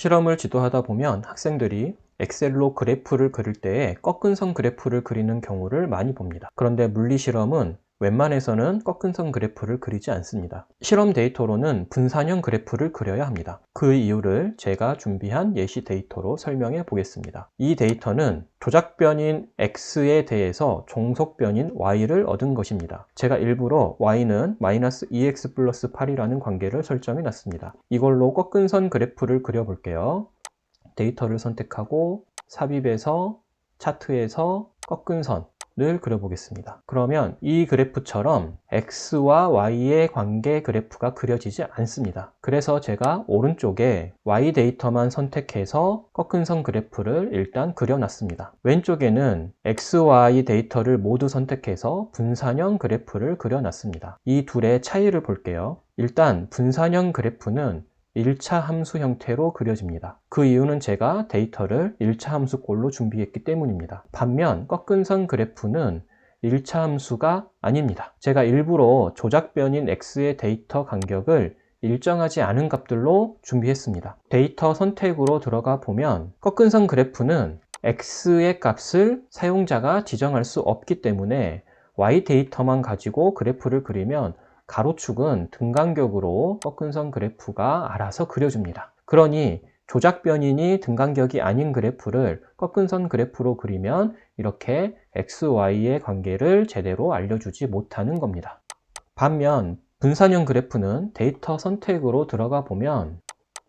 실험을 지도하다 보면 학생들이 엑셀로 그래프를 그릴 때에 꺾은 선 그래프를 그리는 경우를 많이 봅니다. 그런데 물리 실험은 웬만해서는 꺾은 선 그래프를 그리지 않습니다. 실험 데이터로는 분산형 그래프를 그려야 합니다. 그 이유를 제가 준비한 예시 데이터로 설명해 보겠습니다. 이 데이터는 조작변인 x에 대해서 종속변인 y를 얻은 것입니다. 제가 일부러 y는 마이너스 2x 플러스 8이라는 관계를 설정해 놨습니다. 이걸로 꺾은 선 그래프를 그려볼게요. 데이터를 선택하고 삽입해서 차트에서 꺾은 선 을 그려보겠습니다. 그러면 이 그래프처럼 x와 y의 관계 그래프가 그려지지 않습니다. 그래서 제가 오른쪽에 y 데이터만 선택해서 꺾은 선 그래프를 일단 그려놨습니다. 왼쪽에는 x, y 데이터를 모두 선택해서 분산형 그래프를 그려놨습니다. 이 둘의 차이를 볼게요. 일단 분산형 그래프는 1차 함수 형태로 그려집니다. 그 이유는 제가 데이터를 1차 함수꼴로 준비했기 때문입니다. 반면 꺾은 선 그래프는 1차 함수가 아닙니다. 제가 일부러 조작변인 x의 데이터 간격을 일정하지 않은 값들로 준비했습니다. 데이터 선택으로 들어가 보면 꺾은 선 그래프는 x의 값을 사용자가 지정할 수 없기 때문에 y 데이터만 가지고 그래프를 그리면 가로축은 등간격으로 꺾은 선 그래프가 알아서 그려줍니다. 그러니 조작 변인이 등간격이 아닌 그래프를 꺾은 선 그래프로 그리면 이렇게 x, y의 관계를 제대로 알려주지 못하는 겁니다. 반면 분산형 그래프는 데이터 선택으로 들어가 보면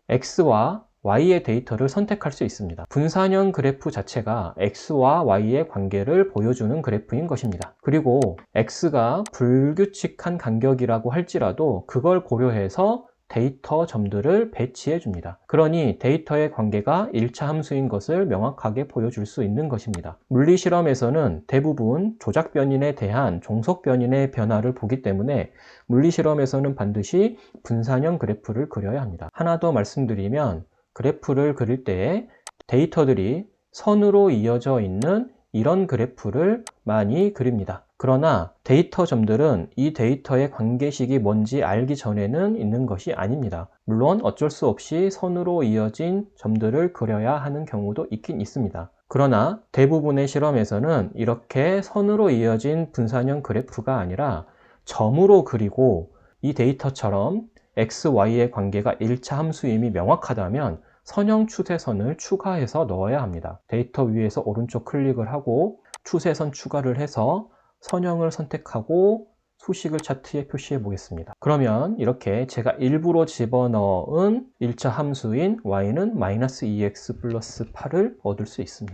x와 y의 데이터를 선택할 수 있습니다. 분산형 그래프 자체가 x와 y의 관계를 보여주는 그래프인 것입니다. 그리고 x가 불규칙한 간격이라고 할지라도 그걸 고려해서 데이터 점들을 배치해 줍니다. 그러니 데이터의 관계가 1차 함수인 것을 명확하게 보여줄 수 있는 것입니다. 물리 실험에서는 대부분 조작 변인에 대한 종속 변인의 변화를 보기 때문에 물리 실험에서는 반드시 분산형 그래프를 그려야 합니다. 하나 더 말씀드리면 그래프를 그릴 때에 데이터들이 선으로 이어져 있는 이런 그래프를 많이 그립니다. 그러나 데이터 점들은 이 데이터의 관계식이 뭔지 알기 전에는 있는 것이 아닙니다. 물론 어쩔 수 없이 선으로 이어진 점들을 그려야 하는 경우도 있긴 있습니다. 그러나 대부분의 실험에서는 이렇게 선으로 이어진 분산형 그래프가 아니라 점으로 그리고 이 데이터처럼 x, y의 관계가 1차 함수임이 명확하다면 선형 추세선을 추가해서 넣어야 합니다. 데이터 위에서 오른쪽 클릭을 하고 추세선 추가를 해서 선형을 선택하고 수식을 차트에 표시해 보겠습니다. 그러면 이렇게 제가 일부러 집어넣은 1차 함수인 y는 마이너스 2x 플러스 8을 얻을 수 있습니다.